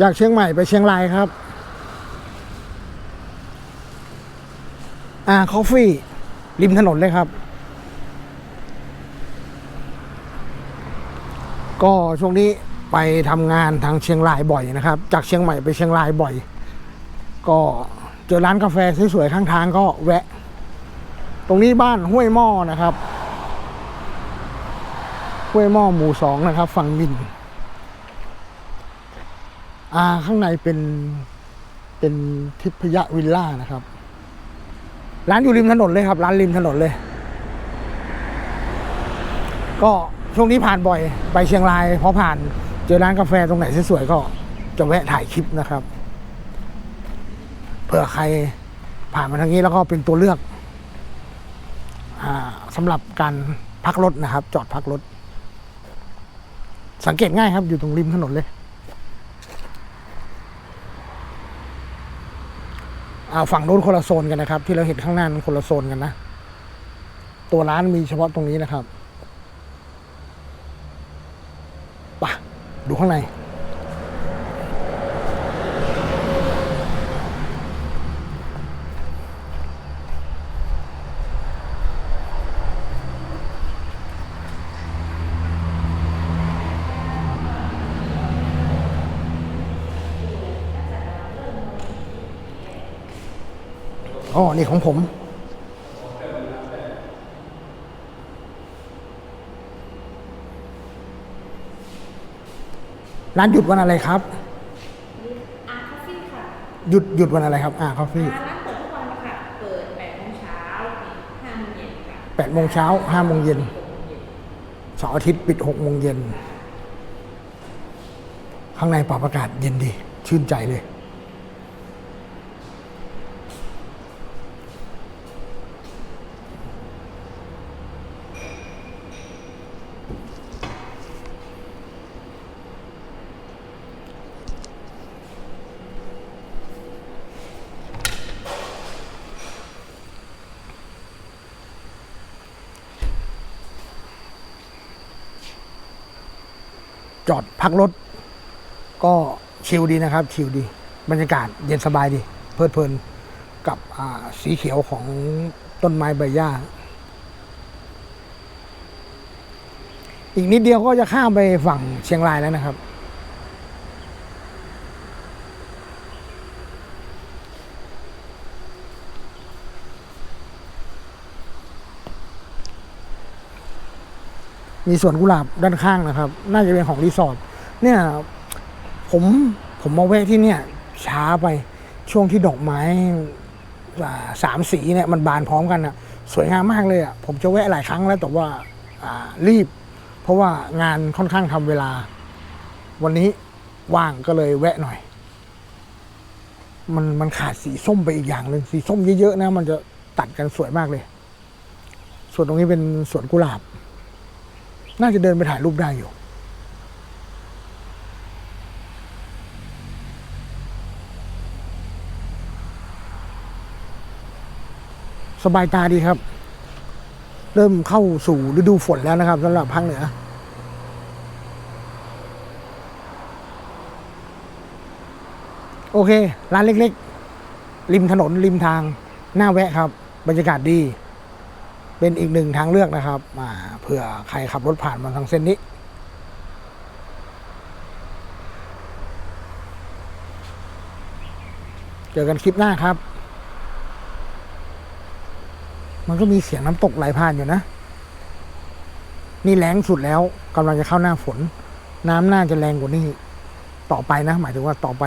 จากเชียงใหม่ไปเชียงรายครับ อ่าคอฟฟี่ ริมถนนเลยครับ ก็ช่วงนี้ไปทำงานทางเชียงรายบ่อยนะครับ จากเชียงใหม่ไปเชียงรายบ่อย ก็เจอร้านกาแฟสวยๆข้างทางก็แวะ ตรงนี้บ้านห้วยหม้อนะครับ ห้วยหม้อหมู่สองนะครับ ฝั่งมิน อ่าข้างในเป็นเป็นทิพยวิลล่านะครับ ร้านอยู่ริมถนนเลยครับ ร้านริมถนนเลย ก็ช่วงนี้ผ่านบ่อย ไปเชียงรายพอผ่านเจอร้านกาแฟตรงไหนสวยๆก็จะแวะถ่ายคลิปนะครับ เผื่อใครผ่านมาทางนี้แล้วก็เป็นตัวเลือกอ่าสำหรับการพักรถนะครับ จอดพักรถ สังเกตง่ายครับอยู่ตรงริมถนนเลย อ่าฝั่งโน้นคนละโซนกันนะครับ ที่เราเห็นข้างหน้านั้นคนละโซนกันนะ ตัวร้านมีเฉพาะตรงนี้นะครับปะดูข้างใน อ๋อนี่ของผม ร้านหยุดวันอะไรครับ อาร์คอฟฟี่ค่ะหยุดหยุดวันอะไรครับอ่าคอฟฟี่ร้านเปิดทุกวันค่ะ เปิด8โมงเช้าถึง5โมงเย็นค่ะแปดโมงเช้าห้าโมงเย็นเสาร์อาทิตย์ปิดหกโมงเย็น ข้างในปรับอากาศเย็นดี ชื่นใจเลย จอดพักรถ ก็ชิลดีนะครับ ชิลดี บรรยากาศเย็นสบายดี เพลิดเพลินกับสีเขียวของต้นไม้ใบหญ้า อีกนิดเดียวก็จะข้ามไปฝั่งเชียงรายแล้วนะครับ มีสวนกุหลาบด้านข้างนะครับ น่าจะเป็นของรีสอร์ทเนี่ยผมผมมาแวะที่เนี่ยช้าไปช่วงที่ดอกไม้สามสีเนี่ยมันบานพร้อมกันอะสวยงามมากเลยอะผมจะแวะหลายครั้งแล้วแต่ว่าอ่ารีบ เพราะว่างานค่อนข้างทำเวลา วันนี้ว่างก็เลยแวะหน่อย มันมันขาดสีส้มไปอีกอย่างหนึ่งสีส้มเยอะๆนะ มันจะตัดกันสวยมากเลย ส่วนตรงนี้เป็นสวนกุหลาบ น่าจะเดินไปถ่ายรูปได้อยู่ สบายตาดีครับ เริ่มเข้าสู่ฤดูฝนแล้วนะครับสำหรับภาคเหนือโอเค ร้านเล็ก ๆ ริมถนนริมทาง หน้าแวะครับ บรรยากาศดี เป็นอีกหนึ่งทางเลือกนะครับเผื่อใครขับรถผ่านมาทางเส้นนี้ เจอกันคลิปหน้าครับ มันก็มีเสียงน้ำตกไหลผ่านอยู่นะ นี่แรงสุดแล้วกำลังจะเข้าหน้าฝน น้ำน่าจะแรงกว่านี้ ต่อไปนะ หมายถึงว่าต่อไป